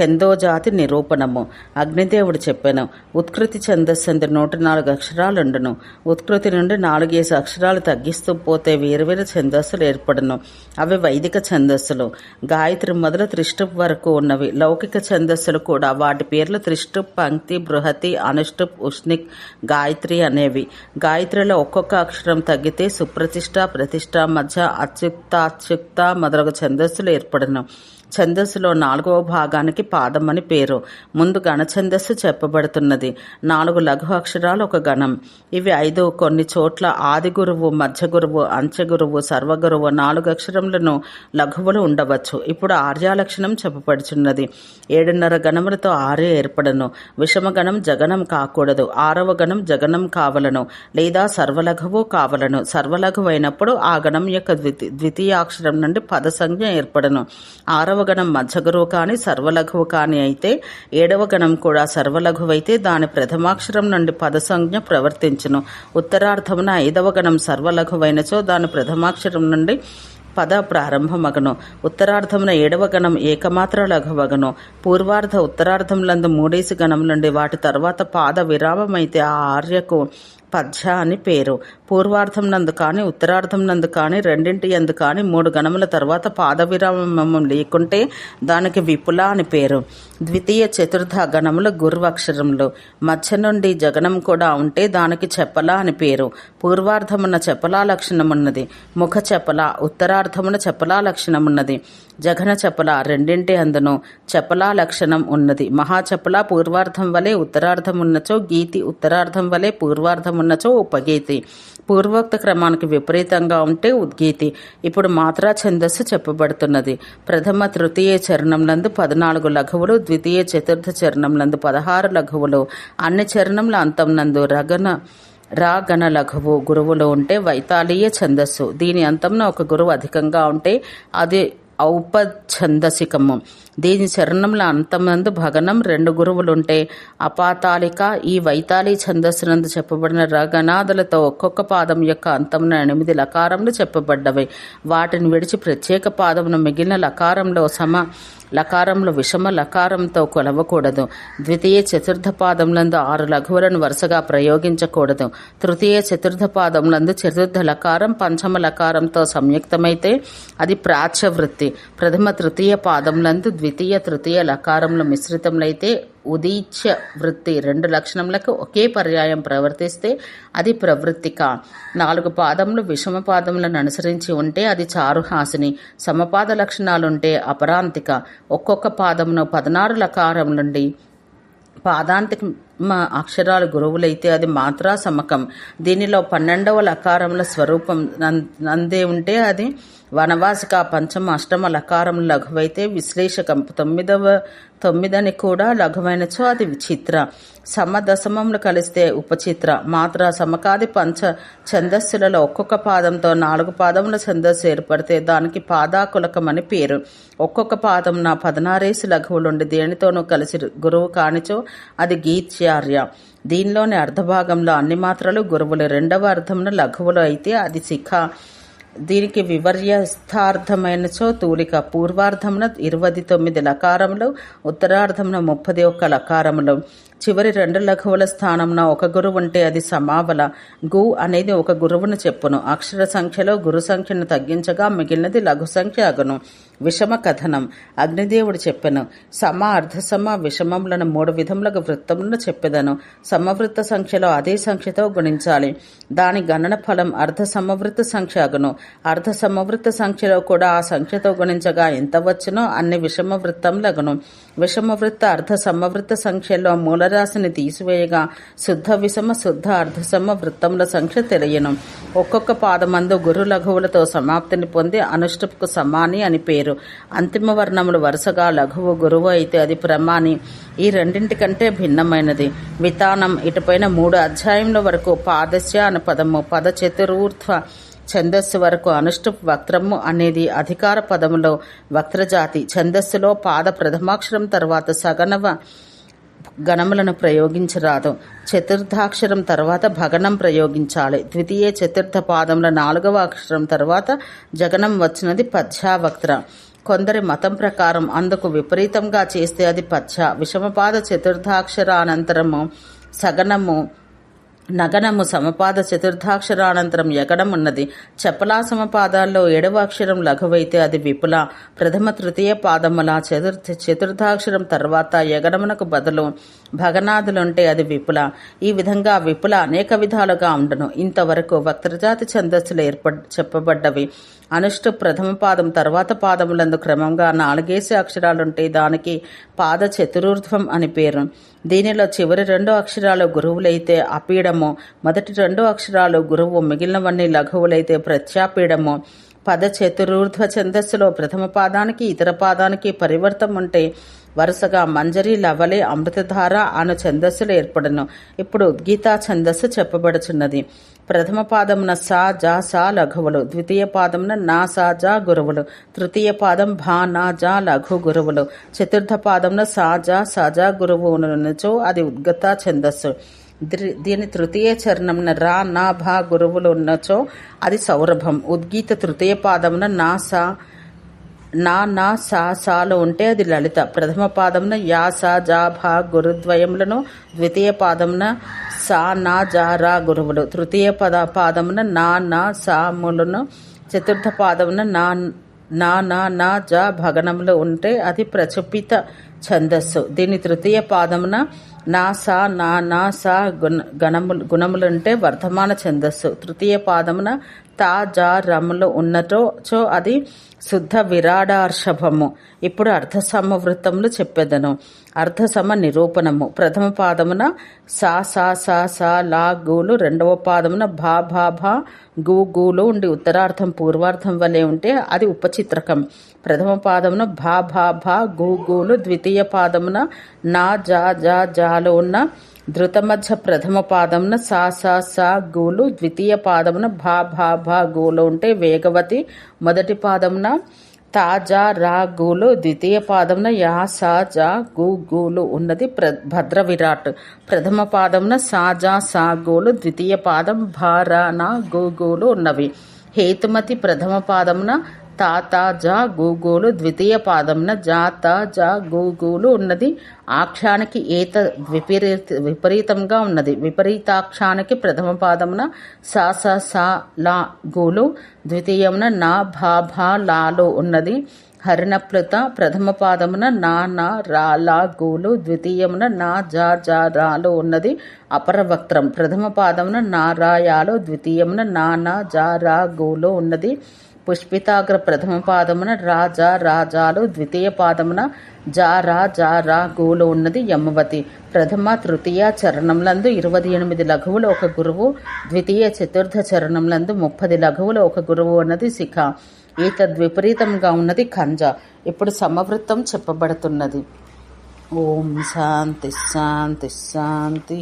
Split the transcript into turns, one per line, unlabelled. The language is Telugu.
ఛందోజాతి నిరూపణము. అగ్నిదేవుడు చెప్పాను ఉత్కృతి ఛందస్సు నూట నాలుగు అక్షరాలుండును. ఉత్కృతి నుండి నాలుగేసి అక్షరాలు తగ్గిస్తూ పోతే వేరువేరు ఛందస్సులు ఏర్పడను. అవి వైదిక ఛందస్సులు. గాయత్రి మొదలు త్రిష్టుప్ వరకు ఉన్నవి. లౌకిక ఛందస్సులు కూడా. వాటి పేర్లు త్రిష్టుప్ పంక్తి బృహతి అనుష్టుప్ ఉష్ణిక్ గాయత్రి అనేవి. గాయత్రిలో ఒక్కొక్క అక్షరం తగ్గితే సుప్రతిష్ట ప్రతిష్ట మధ్య అత్యుక్త అత్యుక్త మొదలగు ఛందస్సులు ఏర్పడను. ఛందస్సులో నాలుగవ భాగానికి పాదం అని పేరు. ముందు గణఛందస్సు చెప్పబడుతున్నది. నాలుగు లఘు అక్షరాలు ఒక గణం ఇవి ఐదు కొన్ని చోట్ల ఆది గురువు మధ్య గురువు అంచె గురువు సర్వగురువు నాలుగు అక్షరములను లఘువులు ఉండవచ్చు. ఇప్పుడు ఆర్యాలక్షణం చెప్పబడుచున్నది. ఏడున్నర గణములతో ఆర్య ఏర్పడను. విషమ గణం జగనం కాకూడదు. ఆరవ గణం జగనం కావలను. లేదా సర్వలఘువు కావలను. సర్వలఘువైనప్పుడు ఆ గణం యొక్క ద్వితీయాక్షరం నుండి పద సంజ్ఞ ఏర్పడను. ఆరవ గణం మధ్యగురువు కాని సర్వలఘువు కాని అయితే ఏడవ గణం కూడా సర్వలఘువైతే దాని ప్రథమాక్షరం నుండి పద సంజ్ఞ ప్రవర్తించును. ఉత్తరార్థమున ఐదవ గణం సర్వలఘువైనచో దాని ప్రథమాక్షరం నుండి పద ప్రారంభమగను. ఉత్తరార్ధమున ఏడవ గణం ఏకమాత్ర లఘువగను. పూర్వార్ధ ఉత్తరార్ధములందు మూడేసి గణం నుండి వాటి తర్వాత పాద విరామమైతే ఆ ఆర్యకు పద్య అని పేరు. పూర్వార్థం నందు కానీ ఉత్తరార్థం నందు కానీ రెండింటి ఎందు కానీ మూడు గణముల తర్వాత పాద విరామం లేకుంటే దానికి విపుల అని పేరు. ద్వితీయ చతుర్థ గణముల గుర్వక్షరములు. మధ్య నుండి జగనం కూడా ఉంటే దానికి చెప్పల అని పేరు. పూర్వార్థమున చెప్పలా లక్షణమున్నది. ముఖ చెప్పల ఉత్తరార్ధమున చెప్పలా లక్షణమున్నది. జఘన చెప్పల రెండింటి అందును చెప్పలా లక్షణం ఉన్నది. మహాచపల పూర్వార్ధం వలె ఉత్తరార్ధం ఉన్నచో గీతి ఉత్తరార్ధం వలె పూర్వార్ధం ఉన్నచో ఉపగీతి. పూర్వోక్త క్రమానికి విపరీతంగా ఉంటే ఉద్గీతి. ఇప్పుడు మాత్రా ఛందస్సు చెప్పబడుతున్నది. ప్రథమ తృతీయ చరణంలందు పద్నాలుగు లఘువులు ద్వితీయ చతుర్థ చరణంలందు పదహారు లఘువులు. అన్ని చరణంల అంతం నందు రగన రాగణ లఘువు గురువులు ఉంటే వైతాళీయ ఛందస్సు. దీని అంతంన ఒక గురువు అధికంగా ఉంటే అది ఔపఛందసికము దీని చరణంలో అంతమందు భగనం రెండు గురువులుంటే అపాతాళిక ఈ వైతాళి ఛందస్సునందు చెప్పబడిన రగనాదులతో ఒక్కొక్క పాదం యొక్క అంతమున ఎనిమిది లకారములు చెప్పబడ్డవి. వాటిని విడిచి ప్రత్యేక పాదమును మిగిలిన లకారంలో సమ లకారంలో విషమ లకారంతో కొలవకూడదు. ద్వితీయ చతుర్థ పాదములందు ఆరు లఘువులను వరుసగా ప్రయోగించకూడదు. తృతీయ చతుర్థ పాదములందు చతుర్థ లకారం పంచమ లకారంతో సంయుక్తమైతే అది ప్రాచ్య వృత్తి ప్రథమ తృతీయ పాదములందు ద్వితీయ తృతీయ లకారముల మిశ్రితములైతే ఉదీచ్య వృత్తి రెండు లక్షణములకు ఒకే పర్యాయం ప్రవర్తిస్తే అది ప్రవృత్తిక. నాలుగు పాదములు విషమ పాదములను అనుసరించి ఉంటే అది చారుహాసిని. సమపాద లక్షణాలుంటే అపరాంతిక. ఒక్కొక్క పాదమును పదనారు లకారం నుండి మా అక్షరాలు గురువులైతే అది మాత్రా సమకం దీనిలో పన్నెండవ లకారముల స్వరూపం నందే ఉంటే అది వనవాసిక పంచమ అష్టమ లకారం లఘువైతే విశ్లేషకం. తొమ్మిదవ తొమ్మిదని కూడా లఘువైనచో అది విచిత్ర. సమ దశమములు కలిస్తే ఉపచిత్ర. మాత్ర సమకాది పంచ ఛందస్సులలో ఒక్కొక్క పాదంతో నాలుగు పాదముల ఛందస్సు ఏర్పడితే దానికి పాదాకులకం అని పేరు. ఒక్కొక్క పాదం నా పదనారేసి లఘువులుండి దేనితోనూ కలిసి గురువు కానిచో అది ఆచార్య. దీనిలోని అర్ధభాగంలో అన్ని మాత్రలు గురువులు రెండవ అర్ధమున లఘువులు అయితే అది శిఖ. దీనికి వివర్యస్థార్థమైనచో తూలిక. పూర్వార్ధమున ఇరవై తొమ్మిది లకారములు ఉత్తరార్ధమున ముప్పది ఒక్క లకారములు. చివరి రెండు లఘువుల స్థానంన ఒక గురువు ఉంటే అది సమావల. గు అనేది ఒక గురువును చెప్పును. అక్షర సంఖ్యలో గురు సంఖ్యను తగ్గించగా మిగిలినది లఘు సంఖ్య అగును. విషమ కథనం అగ్నిదేవుడు చెప్పెను సమ అర్ధసమ విషమములను మూడు విధములకు వృత్తములను చెప్పెదను. సమవృత్త సంఖ్యలో అదే సంఖ్యతో గుణించాలి. దాని గణన ఫలం అర్ధ సమవృత్త సంఖ్య అగును. అర్ధ సమవృత్త సంఖ్యలో కూడా ఆ సంఖ్యతో గుణించగా ఎంత వచ్చునో అన్ని విషమ వృత్తములగును విషమ వృత్త అర్ధ సమవృత్త సంఖ్యలో మూలరాశిని తీసివేయగా శుద్ధ విషమ శుద్ధ అర్ధసమ వృత్తముల సంఖ్య తెలియను. ఒక్కొక్క పాదమందు గురు లఘువులతో సమాప్తిని పొంది అనుష్టపుకు సమాని అని పేరు అంతిమ వర్ణములు వరుసగా లఘువు గురువు అయితే అది ప్రమాణి. ఈ రెండింటికంటే భిన్నమైనది. వితానం ఇటుపైన మూడు అధ్యాయముల వరకు పాదస్య అను పదము పద చతురూర్ధ్వ ఛందస్సు వరకు అనుష్టు వక్రము అనేది అధికార పదములో వక్రజాతి. ఛందస్సులో పాద ప్రథమాక్షరం తర్వాత సగనవ గణములను ప్రయోగించరాదు. చతుర్థాక్షరం తర్వాత భగనం ప్రయోగించాలి. ద్వితీయ చతుర్థ పాదముల నాలుగవ అక్షరం తర్వాత జగనం వచ్చినది పద్యావక్త్ర. కొందరి మతం ప్రకారం అందుకు విపరీతంగా చేస్తే అది పచ్చ విషమపాద చతుర్థాక్షర అనంతరము సగనము నగనము సమపాద చతుర్థాక్షరానంతరం ఎగడం ఉన్నది. చపలా సమపాదాల్లో ఏడవ అక్షరం లఘువైతే అది విపుల. ప్రథమ తృతీయ పాదముల చతుర్థ చతుర్థాక్షరం తర్వాత ఎగడమునకు బదులు భగనాథులుంటే అది విపుల. ఈ విధంగా విపుల అనేక విధాలుగా ఉండను. ఇంతవరకు వక్రజాతి ఛందస్సులు ఏర్పడ్ చెప్పబడ్డవి. అనుష్టు ప్రథమ పాదం తర్వాత పాదములందు క్రమంగా నాలుగేసి అక్షరాలుంటే దానికి పాద చతురూర్ధ్వం అని పేరు. దీనిలో చివరి రెండు అక్షరాలు గురువులైతే అపీడము మొదటి రెండు అక్షరాలు గురువు మిగిలినవన్నీ లఘువులైతే ప్రత్యాపీడము. పద చతురూర్ధ్వ ఛందస్సులో ప్రథమ పాదానికి ఇతర పాదానికి పరివర్తం ఉంటే వరుసగా మంజరి లవలి అమృతధార అను ఛందస్సులు ఏర్పడను. ఇప్పుడు ఉద్గీతా ఛందస్సు చెప్పబడుచున్నది. ప్రథమ పాదమున సా జా సా లఘువులు. ద్వితీయ పాదమున నా సా జా గురువులు. తృతీయ పాదం భా నా జా లఘు గురువులు. చతుర్థ పాదమున సా జా సాజా గురువునుచో అది ఉద్గత ఛందస్సు. దీని తృతీయ చరణమున రా నా భా గురువులు ఉన్నచో అది సౌరభం. ఉద్గీత తృతీయ పాదమున నా సా నా నా సా సాలో ఉంటే అది లలిత. ప్రథమ పాదమున యా సా జా భా గురుద్వయములను. ద్వితీయ పాదమున సా నా జా రా గురువులు. తృతీయ పద పాదమున నా నా సాములను చతుర్థ పాదమున నా నా నా నా జా భగనములు ఉంటే అది ప్రచుపిత ఛందస్సు. దీని తృతీయ పాదమున నా సా నా నా సా గుణ గణములు గుణములుంటే వర్ధమాన ఛందస్సు. తృతీయ పాదమున తాజారములు రములు ఉన్నటో చో అది శుద్ధ విరాడార్షభము. ఇప్పుడు అర్ధసమ వృత్తములు చెప్పెదను. అర్ధసమ నిరూపణము. ప్రథమ పాదమున సా సా సా సా లా గూలు రెండవ పాదమున భా భా భా గూ గూలు ఉండి ఉత్తరార్థం పూర్వార్థం వలె ఉంటే అది ఉపచిత్రకం. ప్రథమ పాదమున భా భా భా గూ గూలు ద్వితీయ పాదమున నా జా జా జాలు ఉన్న ధృతమధ్య ప్రథమ పాదమున సా సా సా గూలు ద్వితీయ పాదమున భా భా భా గూలు ఉంటే వేగవతి. మొదటి పాదమున తాజా రా గూలు ద్వితీయ పాదమున యా సా జా గు గూలు ఉన్నది ప్ర భద్ర విరాట్ ప్రథమ పాదమున సాజా సా గూలు ద్వితీయ పాదం భా రా నా గు ఉన్నవి. హేతుమతి ప్రథమ పాదమున తాత జా గూగూలు ద్వితీయ పాదమున జాత జా గూగూలు ఉన్నది. ఆక్షానికి ఏత విపరీత విపరీతంగా ఉన్నది. విపరీతాక్షానికి ప్రథమ పాదమున సా సా సా లా గూలు. ద్వితీయమున నా భా భా లాలు ఉన్నది. హరిణప్లుత ప్రథమ పాదమున నా నా రా లా గూలు. ద్వితీయమున నా జా జా రాలు ఉన్నది. అపరవక్త్రం ప్రథమ పాదమున నా రాయాలో ద్వితీయమున నా నా జా రా గూలు ఉన్నది. పుష్పితాగ్ర ప్రథమ పాదమున రాజా రాజాలు ద్వితీయ పాదమున జా రా జా రా గూలు ఉన్నది యమవతి. ప్రథమ తృతీయ చరణంలందు ఇరవై ఎనిమిది లఘువులు ఒక గురువు. ద్వితీయ చతుర్థ చరణంలందు ముప్పది లఘువులు ఒక గురువు ఉన్నది శిఖ. ఈ తద్విపరీతంగా ఉన్నది ఖంజ. ఇప్పుడు సమవృత్తం చెప్పబడుతున్నది. ఓం శాంతి శాంతి శాంతి.